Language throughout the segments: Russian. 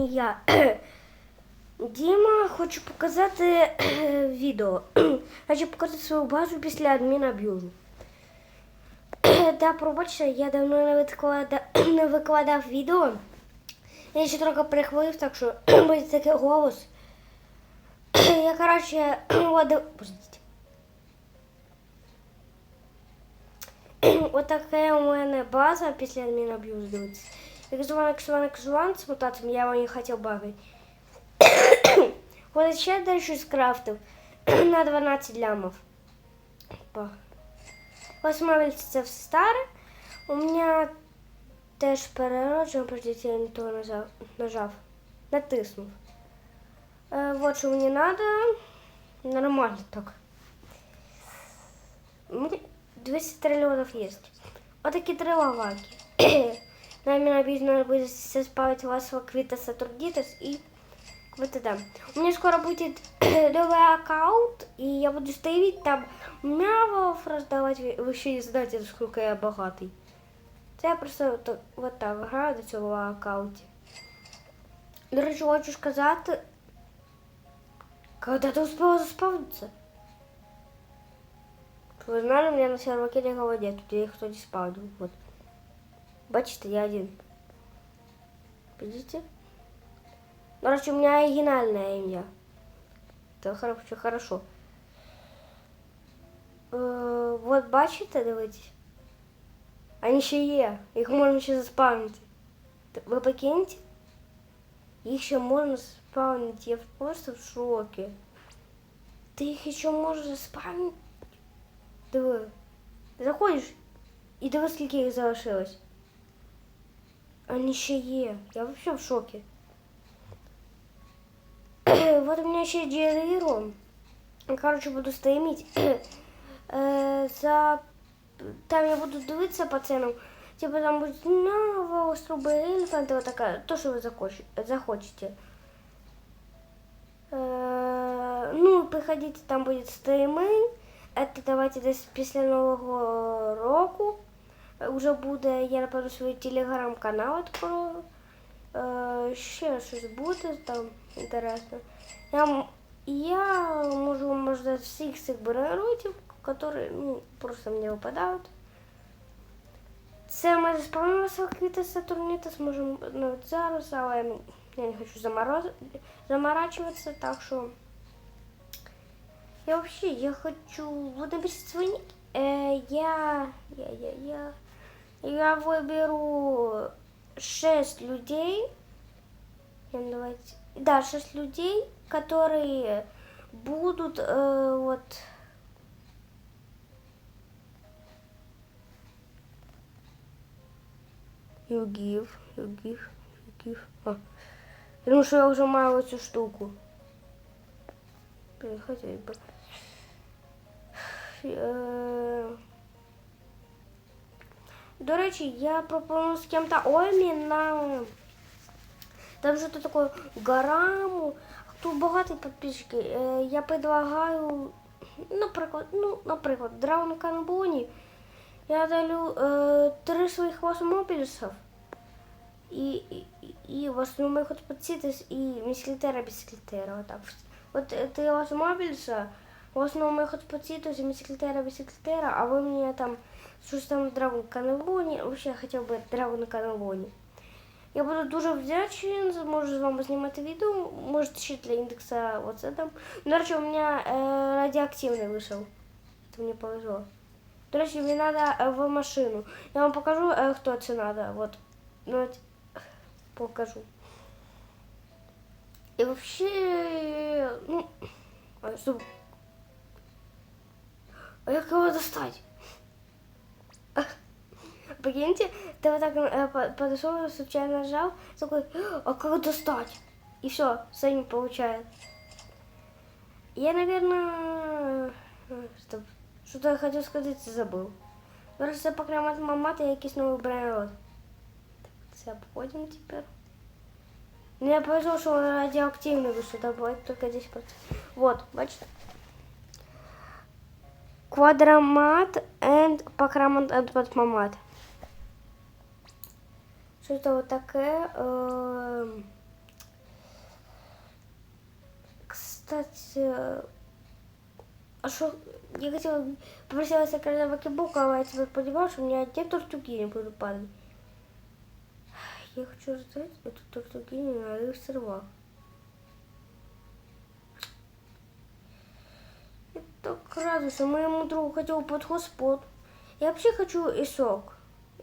сьогодні я. Діма, хочу показати відео. Хочу показати свою базу після адмінаб'юзу. Та пробачте, я давно не викладав, не викладав відео. Я ще трохи прихворів, так що буде такий голос. Я, коротше, от... Подождіть. От така у мене база після адмінаб'юзу, дивіться. Экзуан, экзуан, экзуан с мутацией я его не хотел бавить. вот еще дальше скрафтил на 12 лямов. Восьмовільце старе. У меня теж перероджено, подождите, я не то нажав, нажав. натиснув. Е, вот що мені надо. Нормально так. Мені 200 триллионов есть. Вот такие три лаваки. Нам обязательно будет спавить вас в Квита Сатурдитас и вот это. У меня скоро будет новый аккаунт, и я буду ставить там мявов раздавать. Вы еще не знаете, насколько я богатый. Я просто вот, вот так граю до цього аккаунті. До хочу сказати, когда ты успела заспавниться? Вы знали, у меня на серваке никого нет, тут я кто не спавнил. Вот. Бачите, я один. Видите? Короче, у меня оригинальное имя. Это хорошо, хорошо. Э, вот бачите, дивитесь. Они ще є. Їх можна ще заспавнити. Ви прикиньте? Їх ще можна заспавнити. Я просто в шокі. Ти їх ще можеш заспавнити? Диви. Заходиш і диви, скільки їх залишилось. Они еще е. Я вообще в шоке. вот у меня еще Джериру. Короче, буду стримить. За... Там я буду дивитися по ценам. Типа там будет нового струбы инфанта, вот такая, то, что вы захочете. Ну, приходите, там будет стримы. Это давайте десь після Нового року. Уже буде, я напевно, свій телеграм-канал відкрою. Е, ще щось буде там інтересно. Я, я можу вам можна всіх цих бронеротів, які ну, просто мені випадають. Це ми заспавнилися квіти Сатурнітас, можемо навіть зараз, але я не хочу замороз... заморачиваться, так що я вообще, я хочу, вот написать свой ник. Э, я, я, я, я, я выберу шесть людей. Давайте. Да, шесть людей, которые будут э, вот you give. А. Потому что я уже маю эту штуку. Хотеть бы. До речі, я пропоную з кем-то на... Там же тут такое гараму. Хто багатий підписчики, е, я предлагаю, ну, наприклад, ну, наприклад, Драун Канбоні. Я дарю э, е, три своїх восьмобілісів і, і, і восьмих от і міськлітера біскілітера. От, от три восьмобіліса в основному ход подситис і міслітера біслітера, а ви мені там щось там Драгон Канелоні, взагалі хотів би Драгон Канелоні. Я буду дуже вдячний, зможу з вами знімати відео. Можете ще для індекса оце там. До речі, у мене е, радіоактивний вийшов. Це мені повезло. До речі, мені треба е, в машину. Я вам покажу, е, хто це треба. Вот. Ну, от, покажу. І вообще, ну, а, стоп. Як його достати? Прикиньте, ты вот так э, подошел, случайно нажал, такой, а как достать? И все, Саня получает. Я, наверное, что-то я хотел сказать, забыл. Просто покремат мамата, якийсь новий бренд. Це обходим теперь. Ну, я повезло, что он радиоактивный вышел, да, бывает только 10%. Вот, бачите? Квадромат and Пакрамат and Батмамат. Что-то вот такое. Эм, кстати, а что я хотела попросила сыграть на вакибуку, а я теперь понимаю, что у меня те тортуги не будут падать. Я хочу раздать эту тортугиню на их сырвах. так радуюсь, что моему другу хотел под господ. Я вообще хочу і сок.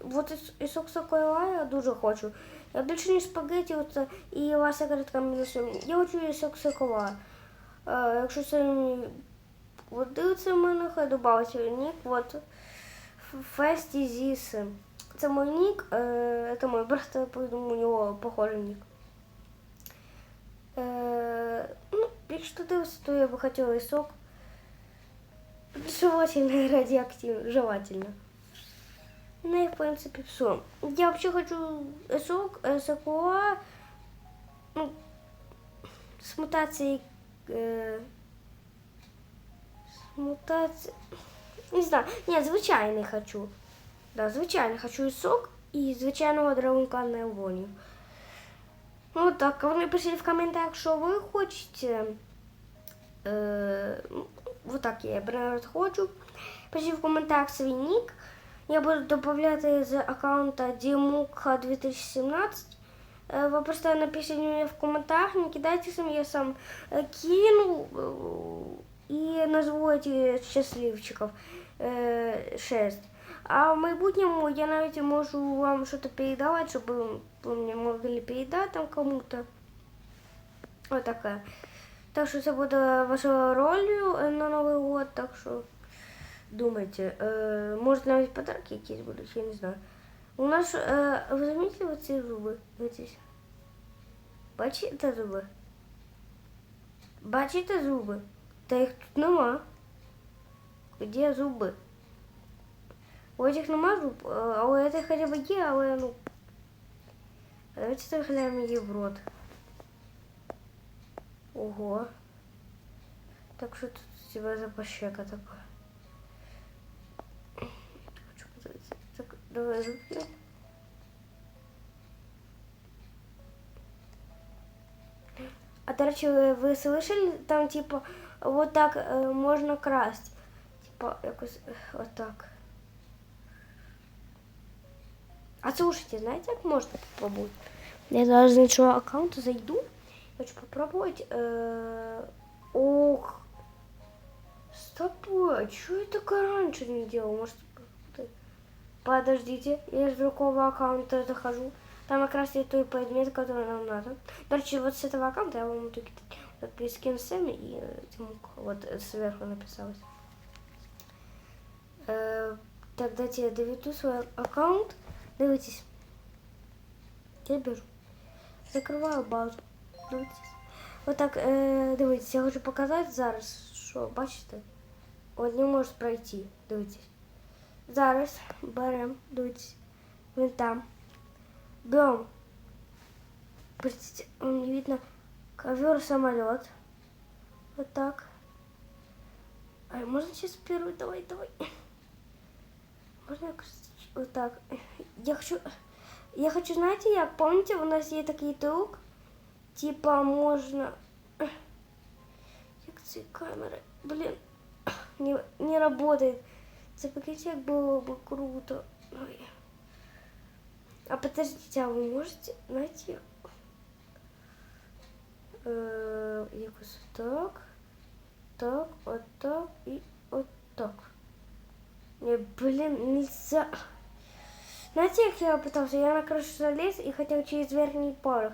Вот і, і сок сокола я дуже хочу. Я більше не спагеті оце і ваша картка мінусом. Я хочу і сок сокола. Е, якщо це мені от дивиться в мене, хай добавиться нік, от Фесті Зіси. Це мой нік, е, це мой брат, я думаю, у нього похожий нік. Е, ну, якщо ти дивишся, то я би хотіла і сок. Желательно и радиоактивно. Желательно. Ну и в принципе все. Я вообще хочу сок, СКОА, ну, с мутацией, э, с мутацией, не знаю, нет, звичайний хочу. Да, звичайний хочу і сок, і звичайного драгунка не воню. Ну так, а ви напишіть в коментарях, що ви хочете. Е, вот так я, например, хочу. Пишіть в коментарях свій нік. Я буду добавляти з аккаунта Димука 2017. Е, Ви просто напишіть мені в коментарях, не кидайте сам, я сам е, кину е, і назву эти щасливчиков. Е, Шесть. А в майбутньому я навіть можу вам щось передавати, щоб ви мені могли передати там кому-то. Вот такая. Так що це буде вашою ролью е, на Новий год, так що думайте. Е, може навіть подарки якісь будуть, я не знаю. У нас, е, ви замітили оці зуби? Дивіться. Бачите зуби? Бачите зуби? Та їх тут нема. Де зуби? У цих нема зуб, е, а у цих хоча б є, але ну. Давайте заглянемо її в рот. Ого. Так что тут у тебя за пощека такое? Хочу. Так, давай руки. А до речі, ви, ви слышали, там типа вот так е, можна красть. Типа якось е, отак. А слушайте, знаете, как можно попробовать? Я зараз з іншого аккаунту зайду. Хочу попробовать. Э, ох. Стоп, а что я так раньше не делал? Может, подождите, я с другого аккаунта захожу. Там как раз и той предмет, который нам надо. Короче, вот с этого аккаунта я вам кидать. Вот прискин Сэми и э, Тимук. Вот сверху написалось. Э, дайте я доведу свой аккаунт. Дивитесь. Я бежу. Закриваю базу. Дивитесь. Отак, е, дивіться, я хочу показати зараз, що бачите? От не може пройти. Дивіться. Зараз беремо, дивіться. Він там. Берем. Простите, он не видно. Ковер самолет. Вот так. А можно сейчас первый? Давай, давай. Можно якось вот так. Я хочу... Я хочу, знаете, як, помните, у нас є такий трюк, типа можна... Як ці камери? Блін, не, не работает. Це покажите, як було бы круто. Ой. А подождите, а вы можете найти? Е, якось так, так, от так і от так. Не, блин, нельзя. Знаете, как я пытался? Я на крышу залез и хотел через верхний порох.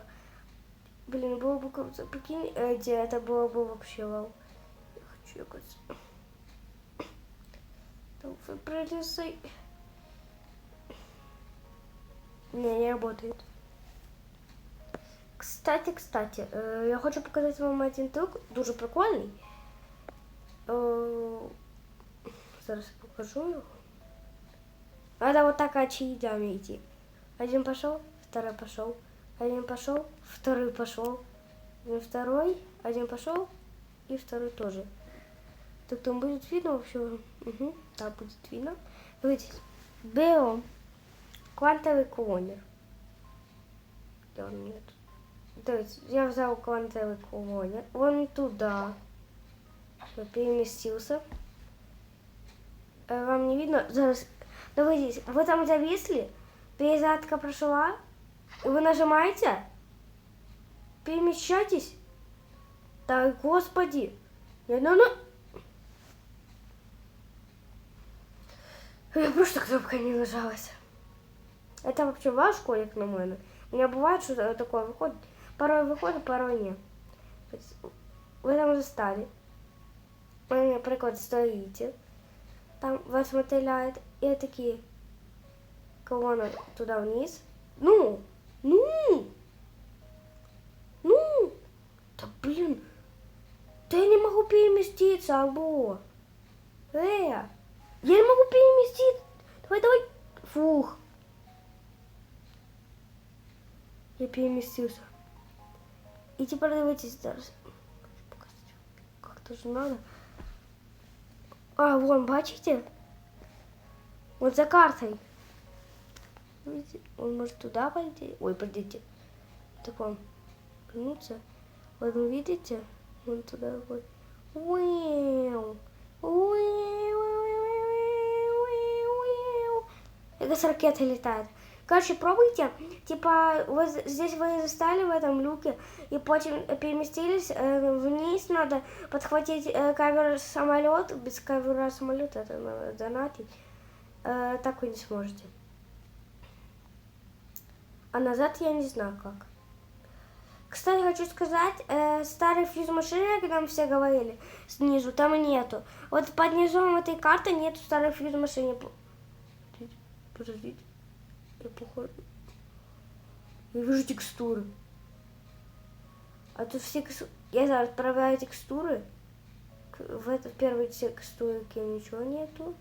Блин, было бы круто. Прикинь, э, где это было бы вообще вау. Я хочу якось. Там пролезай. Не, не работает. Кстати, кстати, э, я хочу показать вам один трюк, дуже прикольний. Э, Зараз покажу його. Надо вот так очередями идти. Один пошел, второй пошел, один пошел, второй пошел, один второй, один пошел и второй тоже. Так там будет видно вообще? Угу, да, будет видно. Смотрите, берем квантовый клонер. Где он нет? Дивіться, я взяв квантовый колония. Вон туда. Я переместился. Э, Вам не видно? Зараз. Давайте, вы там зависли? Перезарядка прошла? Вы нажимаете? Перемещайтесь? Да, господи. Я, ну, ну. Я просто кнопка не нажалась. Это вообще ваш школик на мене? У меня бывает, что такое выходит. Порой выходит, порой нет. Вы там застали. Вы, наприклад, стоите. Там вас мотиляет. И такие колонна туда вниз. Ну! Ну! Ну! Да блин! Да я не могу переместиться, алло! Э! Я не могу переместиться! Давай, давай! Фух! Я переместился. И теперь давайте зараз. Как-то же надо. А, вон, бачите? Вот за картой. Он может туда пойти. Ой, подождите. Так он вернуться. Вот вы видите? Он туда такой. Уэу. Уэу. Это с ракеты летает. Короче, пробуйте. Типа, вот здесь вы застали в этом люке и потом переместились э, вниз. Надо подхватить э, кавер самолет. Без кавера самолет это надо донатить. Э, так вы не сможете. А назад я не знаю как. Кстати, хочу сказать, э, старый фьюз машины, как нам все говорили, снизу, там нету. Вот под низом этой карты нету старой фьюз машины. Подождите. Я похож... Я вижу текстуры. А тут все... Я зараз отправляю текстуры. В этой в первой текстуре ничего нету.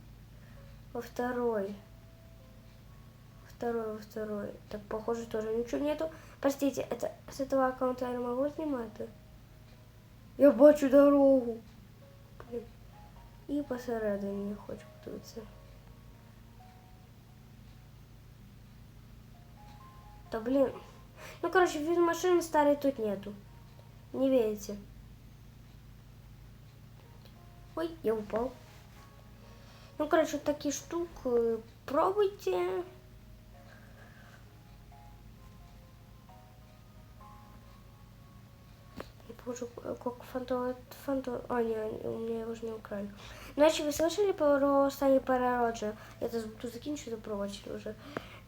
Во второй. Второй, во второй. Так, похоже, тоже ничего нету. Простите, это с этого аккаунта я не могу снимать? Я бачу дорогу. Блин. І посередині хочу подивитися. Да блин. Ну, короче, вид машины старой тут нету. Не верите? Ой, я упал. Ну, короче, вот такие штуки пробуйте. Я боже, как фанто... фанто... А, не, у меня его уже не украли. Иначе вы слышали про останнє переродження? Я зараз буду закінчити пробачити вже.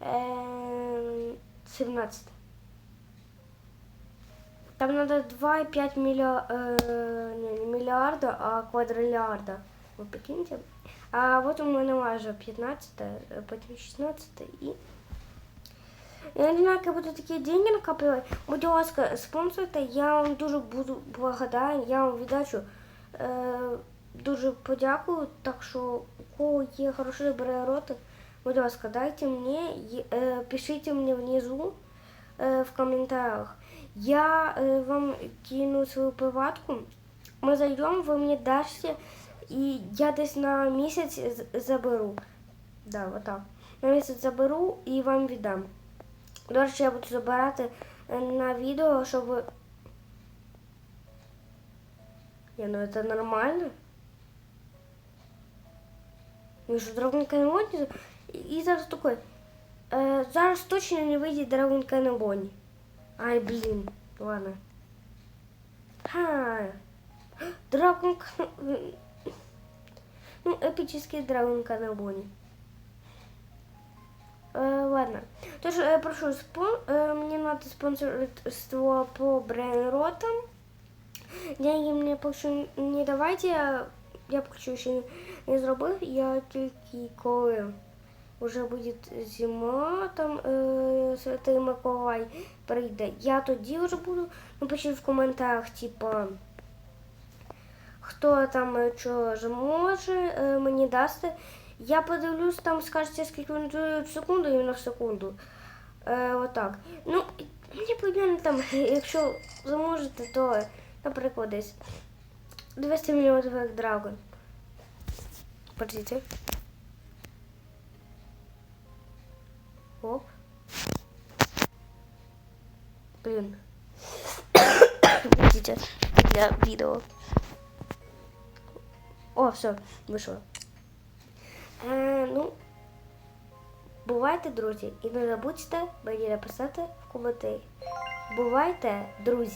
Ем, 17. Там надо 2,5 миллиа... э, не, не миллиарда, а квадриллиарда. Ви прикиньте. А вот у мене майже 15, е, потім 16 і... Я не знаю, як я буду такі деньги накапливати. Будь ласка, спонсорте, я вам дуже буду благодарен, я вам віддачу е, дуже подякую. Так що у кого є хороші роти, будь ласка, дайте мені, е, пишіть мені внизу е, в коментарях. Я е, вам кину свою приватку. Ми зайдемо, ви мені дасте, і я десь на місяць заберу. Да, отак. На місяць заберу і вам віддам. До речі, я буду забирати е, на відео, щоб. ви- Ні, ну це нормально. Ну що, Dragon Canyon? І зараз такой. Е, зараз точно не вийде Dragon Canyon. Ай, блін. Ладно. Ха. Dragon Can- Ну, эпический Dragon Canyon. Э, Ладно. Тоже я прошу, спон... мне надо спонсорство по брейнротам. Деньги мне поки не давайте, я, поки ще не, зробив. Я тільки коли вже буде зима, там е, Святий Миколай прийде. Я тоді вже буду. Напишіть в коментарях, типа, хто там е, що ж може е, мені дасти. Я подивлюсь, там скажете, скільки вони дають в секунду, іменно в секунду. Е, отак. Ну, мені потрібно там, якщо зможете, то, наприклад, десь 200 мільйонів як драгон. Подождите. Оп. Блин. виходить для відео. О, все, вийшло. Е, ну, бувайте, друзі, і не забудьте мені написати в коментарі. Бувайте, друзі!